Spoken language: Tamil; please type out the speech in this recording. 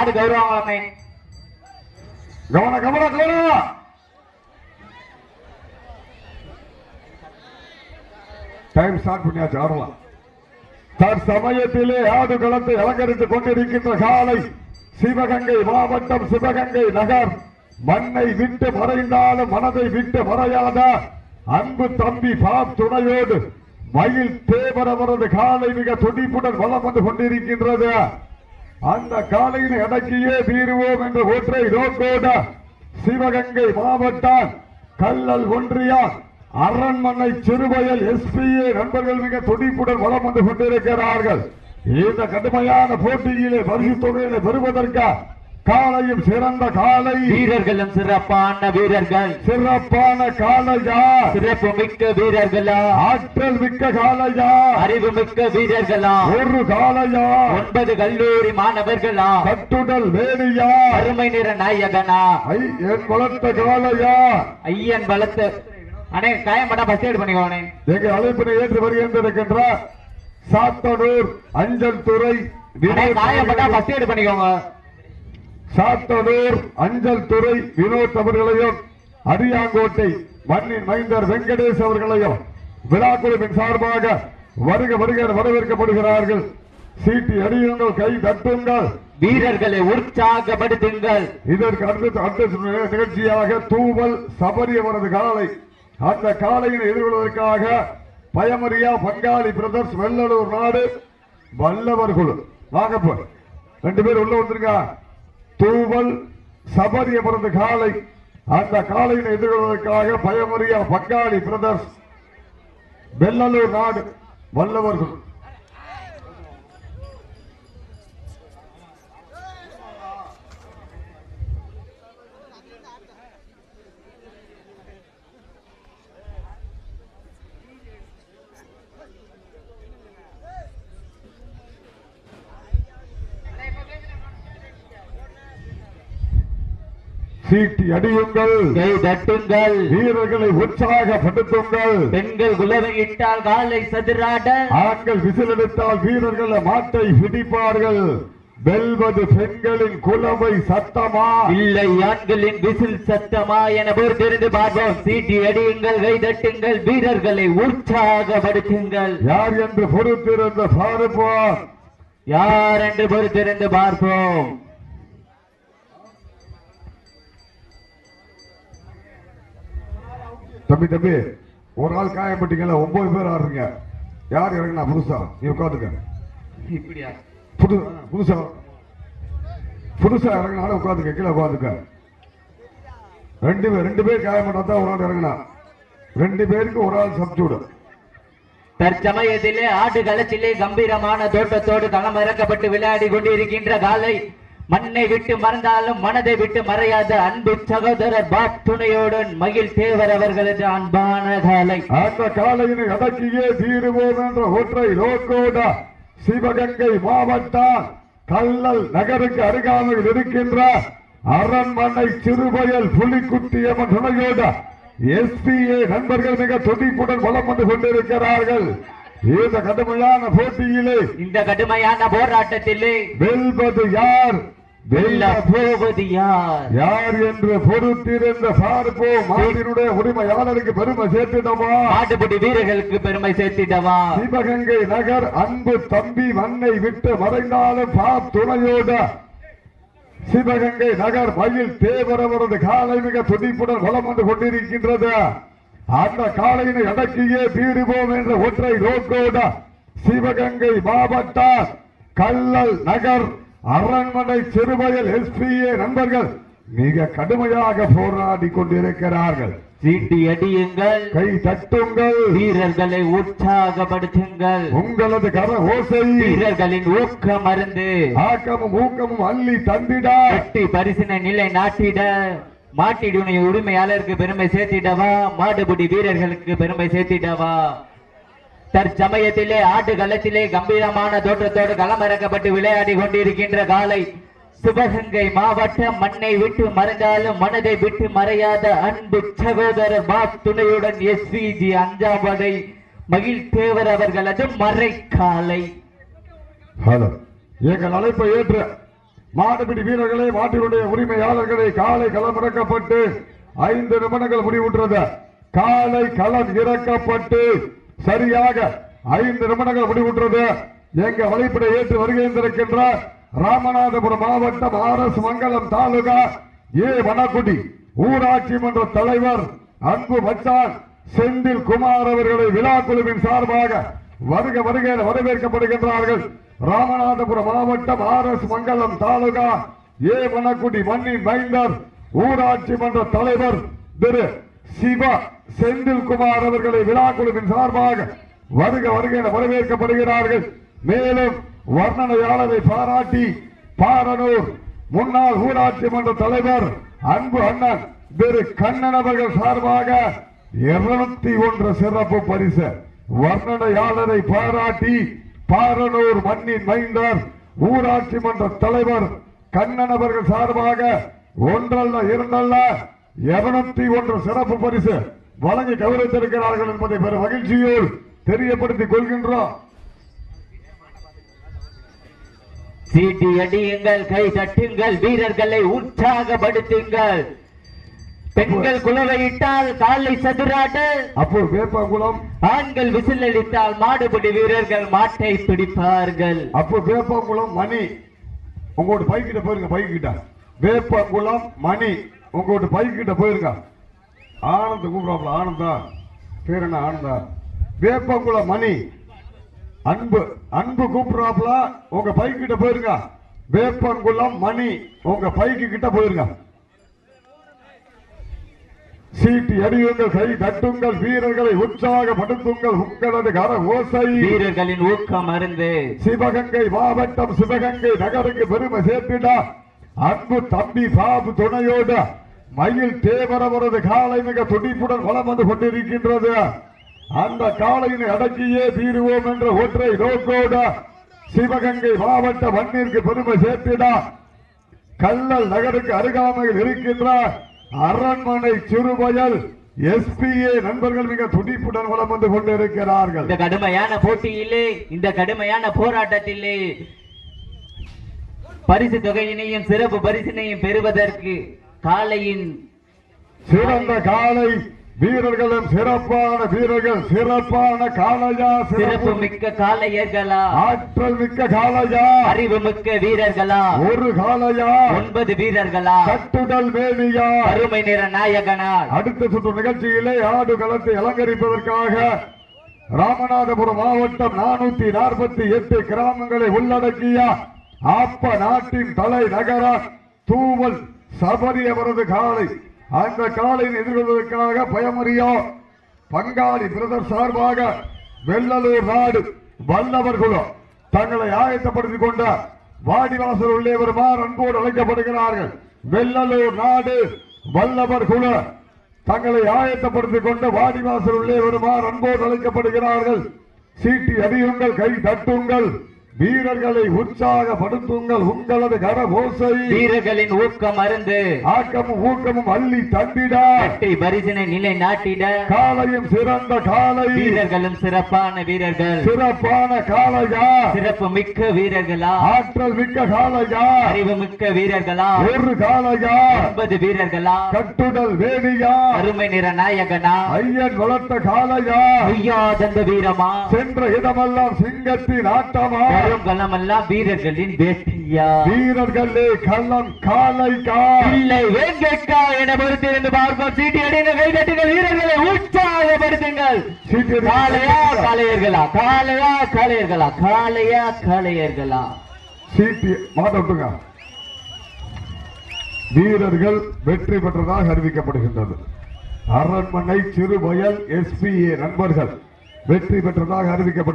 அது கௌரவமே. கவன கவன கவனம் டைம் ஸ்டார்ட் பண்ணியாச்சு ஆடலாம். தற்சமயத்திலே ஆடு களத்தை அலங்கரித்துக் கொண்டிருக்கின்ற காலை சிவகங்கை மாவட்டம் சிவகங்கை நகர். மண்ணை விட்டு மறைந்தாலும் மனதை விட்டு மறையாத? அன்பு தம்பி பாப் துணையோடு மயில் தேவரவரது காலை மிக துடிப்புடன் வளம் வந்து கொண்டிருக்கின்றது. அந்த காலையில் அடக்கியே தீருவோம் என்ற ஒற்றை நோக்கோட சிவகங்கை மாவட்டம் கல்லல் ஒன்றியம் அரண்மனை சிறுவயல் எஸ்பிஏ நண்பர்கள் மிக துடிப்புடன் வலம் வந்து கொண்டிருக்கிறார்கள். இந்த கடுமையான போட்டியிலே பரிசு தொகையிலே பெறுவதற்கு காலையும் சிறந்த காலை. வீரர்களும் சிறப்பான வீரர்கள். சிறப்பான காலையா. சிறப்பு மிக்க வீரர்களா. ஆற்றல் மிக்க காலையா. அறிவு மிக்க வீரர்களா. ஒரு காலையா. ஒன்பது கல்லூரி மாணவர்களா. கட்டுடல் வேணியா. அருமை நிற நாயகனா. என் வளர்த்த காலையா. ஐயன் பலத்து அண்ணே காயம்பட்டா பஸ் ஏடு பண்ணிக்கோனே எங்கள் அழைப்பினை ஏற்று வருகின்றிருக்கின்ற சாத்தனூர் அஞ்சல் துறை காயம்பட்டா பஸ் ஏடு பண்ணிக்கோங்க. சாத்தனூர் அஞ்சல் துறை வினோத் அவர்களையும் அரியாங்கோட்டை மண்ணின் மைந்தர் வெங்கடேஷ் அவர்களையும் விழா குழுவின் சார்பாக வருக வருக வரவேற்கப்படுகிறார்கள். சீட்டி அடியுங்கள் கை தட்டுங்கள். வீரர்களை உற்சாகப்படுத்துங்கள். இதற்கு அடுத்த அடுத்த நிகழ்ச்சியாக தூவல் சபரி அவரது காலை. அந்த காலையினை எதிர்கொள்வதற்காக பயமரியா பங்காளி பிரதர்ஸ் வெள்ளலூர் நாடு வல்லவர் குழு. வாங்கப்போ. ரெண்டு பேர் உள்ள வந்துருங்க. தூவல் சபரி அவரது காலை அந்த காலையினை எதிர்கொள்வதற்காக பயமரியா பங்காளி பிரதர்ஸ் வெள்ளலூர் நாடு வல்லவர்கள். சீட்டி அடியுங்கள் கை தட்டுங்கள். வீரர்களை உற்சாகப்படுத்துங்கள். பெண்கள் குலவையிட்டால் காலை சதுராட. ஆண்கள் விசிலெடுத்தால் வீரர்கள் மாட்டை பிடிப்பார்கள் வெல்வது பெண்களின் குலவை சத்தமா? இல்லை ஆண்களின் விசில் சத்தமா என பொறுத்திருந்து பார்ப்போம். சீட்டி அடியுங்கள் கை தட்டுங்கள் வீரர்களை உற்சாகப்படுத்துங்கள். யார் என்று பொறுத்திருந்த பார்ப்போம். யார் என்று பொறுத்திருந்து பார்ப்போம். தம்பி தம்பி ஒரு ஆள் காயப்பட்டீங்கல்ல ஒன்பது பேர் ஆடுறீங்க. யார் இறங்கினா புதுசா? நீ உட்காந்துக்க. இப்படியா? புது புதுசா? புதுசா இறங்கினாலும் உட்காந்துக்க கீழே உட்காந்துக்க. ரெண்டு பேர் ரெண்டு பேர் காயப்பட்டா தான் ஒரு ஆள் இறங்கினா. ரெண்டு பேருக்கு ஒரு ஆள் சப்ஜூடு தற்சமயத்திலே ஆட்டு களத்திலே கம்பீரமான தோட்டத்தோடு களம் இறக்கப்பட்டு விளையாடி கொண்டிருக்கின்ற காலை மண்ணை விட்டு மறந்தாலும் மனதை விட்டு மறையாத. அன்பு சகோதரர் பாத் துணையோடன் மகிழ் தேவர் அவர்களது அன்பான காலை. அந்த காலையினை அடக்கியே தீருவோம் என்ற ஒற்றை நோக்கோட சிவகங்கை மாவட்டம் கல்லல் நகருக்கு அருகாமையில் இருக்கின்ற அரண்மனை சிறுவயல் புலிக்குட்டியம்மன் துணையோட எஸ்பிஏ நண்பர்கள் மிக துடிப்புடன் வலம் வந்து கொண்டிருக்கிறார்கள். இந்த கடுமையான போட்டியிலே இந்த கடுமையான போராட்டத்திலே வெல்வது யார்? வெல்ல போவது யார் யார் என்று பொறுத்திருந்த பார்ப்போம் மாடினுடைய உரிமையாளருக்கு பெருமை சேர்த்திடமா மாட்டுப்பட்டி வீரர்களுக்கு பெருமை சேர்த்திடவா? சிவகங்கை நகர் அன்பு தம்பி மண்ணை விட்டு மறைந்தாலும் பாப் துணையோட சிவகங்கை நகர் மயில் தேவரவரது காலை மிக துடிப்புடன் வலம் வந்து கொண்டிருக்கின்றது. அந்த காலையினை அடக்கியே தீருவோம் என்ற ஒற்றை நோக்கோட சிவகங்கை மாவட்டம் கல்லல் நகர் அரண்மனை சிறுவயல் எஸ்பிஏ நண்பர்கள் மிக கடுமையாக போராடி கொண்டிருக்கிறார்கள். சீட்டி அடியுங்கள். கை தட்டுங்கள். வீரர்களை உற்சாகப்படுத்துங்கள். உங்களது கர ஓசை. வீரர்களின் ஊக்கம் மருந்து ஆக்கமும் ஊக்கமும் அள்ளி தந்திடா. வெட்டி பரிசினை நிலை நாட்டிட. மாட்டிடுனை உரிமையாளருக்கு பெருமை சேர்த்திடவா? மாடுபிடி வீரர்களுக்கு பெருமை சேர்த்திடவா? தற்சமயத்திலே ஆட்டு களத்திலே கம்பீரமான தோற்றத்தோடு களமிறக்கப்பட்டு விளையாடி கொண்டிருக்கின்ற காலை சிவகங்கை மாவட்டம் மண்ணை விட்டு மறைந்தாலும் மனதை விட்டு மறையாத அன்பு சகோதரர் பாப் துணையுடன் எஸ்விஜி அஞ்சாம் படை மகிழ் தேவர் அவர்களது மறைக்காலை. ஹலோ. எங்கள் அழைப்பை ஏற்று மாடுபிடி வீரர்களே மாட்டினுடைய உரிமையாளர்களை காலை களம் இறக்கப்பட்டு ஐந்து நிமிடங்கள் முடிவுற்றது. காலை களம் இறக்கப்பட்டு சரியாக ஐந்து நிமிடங்கள் முடிவுற்றது. எங்க வழிப்படை ஏற்று வருகின்றிருக்கின்ற ராமநாதபுரம் மாவட்டம் R S Mangalam taluka A. Vanakkudi ஊராட்சி மன்ற தலைவர் அன்பு மச்சான் செந்தில் குமார் அவர்களை விழா குழுவின் சார்பாக வருக வருக வரவேற்கப்படுகின்றார்கள். ராமநாதபுரம் மாவட்டம் R S Mangalam taluka A. Vanakkudi மண்ணின் மைந்தர் ஊராட்சி மன்ற தலைவர் திரு சிவா செந்தில்குமார் அவர்களை விழா குழுவின் சார்பாக வருக வருக என வரவேற்கப்படுகிறார்கள். மேலும் வர்ணனையாளரை பாராட்டி பாரனூர் முன்னாள் ஊராட்சி மன்ற தலைவர் அன்பு அண்ணன் திரு கண்ணன் அவர்கள் சார்பாக இருநூத்தி ஒன்று சிறப்பு பரிசு வர்ணனையாளரை பாராட்டி பாரனூர் மண்ணின் மைந்தர் ஊராட்சி மன்ற தலைவர் கண்ணன் அவர்கள் சார்பாக ஒன்றல்ல இரண்டல்ல இருநூத்தி ஒன்று சிறப்பு பரிசு வழங்கி கௌரவித்திருக்கிறார்கள் என்பதை பெரும் மகிழ்ச்சியோடு தெரியப்படுத்திக் கொள்கின்றோம். சீட்டி அடியுங்கள் கை தட்டுங்கள் வீரர்களை உற்சாகப்படுத்துங்கள். பெண்கள் குலவையிட்டால் காலை சதுராட்டு. அப்போ வேப்பங்குளம் ஆண்கள் விசில் அடித்தால் மாடுபிடி வீரர்கள் மாட்டை பிடிப்பார்கள். அப்போ வேப்பங்குளம் மணி. உங்களோட பைக்கிட்ட போயிருங்க பைக்கிட்ட. வேப்பங்குளம் மணி. உங்களோட பைக்கிட்ட போயிருங்க ஆனந்த் கூப்பிடாப்ல ஆனந்தா. பேர் என்ன ஆனந்தா? வேப்பங்குளம் மணி. அன்பு அன்பு கூப்பிடுறாப்ல உங்க பைக்கிட்ட போயிருங்க வேப்பங்குளம் மணி உங்க பைக்கு கிட்ட போயிருங்க சீட்டி அடியுங்கள் கை தட்டுங்கள் வீரர்களை உற்சாகப்படுத்துங்கள் உங்களது கர ஓசை வீரர்களின் ஊக்கம் அருந்து. சிவகங்கை மாவட்டம் சிவகங்கை நகருக்கு பெருமை சேர்த்திட. அன்பு தம்பி பாபு துணையோடு. மயில் தேவர் அவரது காலை மிக துடிப்புடன் வளம் வந்து கொண்டிருக்கின்றது. அந்த காலையினை அடக்கியே தீருவோம் என்ற ஒற்றை நோக்கோட சிவகங்கை மாவட்ட மண்ணிற்கு பெருமை சேர்த்திட கல்லல் நகருக்கு அருகாமையில் இருக்கின்ற அரண்மனை சிறுவயல் எஸ்பிஏ நண்பர்கள் மிக துடிப்புடன் வளம் வந்து கொண்டிருக்கிறார்கள். இந்த கடுமையான போட்டியிலே இந்த கடுமையான போராட்டத்திலே பரிசு தொகையினையும் சிறப்பு பரிசினையும் பெறுவதற்கு காலையின் சிறந்த காலை வீரர்களும் சிறப்பான வீரர்கள் சிறப்பான காளையா சிறப்பு மிக்க காளையர்களா? ஆற்றல் மிக்க காளையா? அறிவு மிக்க வீரர்களா? ஒரு காளையா? ஒன்பது வீரர்களா? கட்டுடல் மேனியா? அருமை நிற நாயகனா? அடுத்த சுற்று நிகழ்ச்சியிலே ஆடு களத்தை அலங்கரிப்பதற்காக ராமநாதபுரம் மாவட்டம் நானூத்தி நாற்பத்தி எட்டு கிராமங்களை உள்ளடக்கிய ஆப்ப நாட்டின் தலை நகர தூவல் சபரி அவரது காலை. அந்த காலையில் எதிர்கொள்வதற்காக பயமறியா பங்காளி பிரதர் சார்பாக வெள்ளலூர் நாடு வல்லவர்களும் தங்களை ஆயத்தப்படுத்திக் கொண்ட வாடிவாசல் உள்ளே வருமாறு அன்போடு அழைக்கப்படுகிறார்கள். வெள்ளலூர் நாடு வல்லவர் குல தங்களை ஆயத்தப்படுத்திக் கொண்டு வாடிவாசல் உள்ளே வருமாறு அன்போடு அழைக்கப்படுகிறார்கள். சீட்டி அறியுங்கள் கை தட்டுங்கள். வீரர்களை உற்சாகப்படுத்துங்கள் உங்களது கரபோசை வீரர்களின் ஊக்கம் அருந்து ஆக்கமும் ஊக்கமும் அள்ளி தந்திட வெற்றி பரிசினை நிலை நாட்டிட. காலையும் சிறந்த காலை. வீரர்களும் சிறப்பான வீரர்கள். சிறப்பான காளையா சிறப்பு மிக்க வீரர்களா. ஆற்றல் மிக்க காளையா அறிவு மிக்க வீரர்களா. ஒரு காளையா ஒன்பது வீரர்களா. கட்டுடல் வேணியா. அருமை நிற நாயகனா. ஐயன் வளர்த்த காளையா ஐயா தந்த வீரமா. சென்ற இடமெல்லாம் சிங்கத்தின் ஆட்டமா. வரும் களமெல்லாம் வீரர்களின் வேட்டையா வீரர்களே கள்ளம் காளைக்கா இல்லை வேங்கைக்கா என பொறுத்திருந்து பார்ப்போம். சீட்டி அடிங்க கைதட்டுங்கள் வீரர்களை உற்சாகப்படுத்துங்கள். காளையா காளையர்களா? காளையா காளையர்களா? காளையா காளையர்களா? சீட்டி மாட்ட விட்டுங்க வீரர்கள் வெற்றி பெற்றதாக அறிவிக்கப்படுகின்றது. அரண்மனை சிறுவயல் எஸ்பிஏ நண்பர்கள் வெற்றி பெற்றதாக அறிவிக்கப்படுகிறது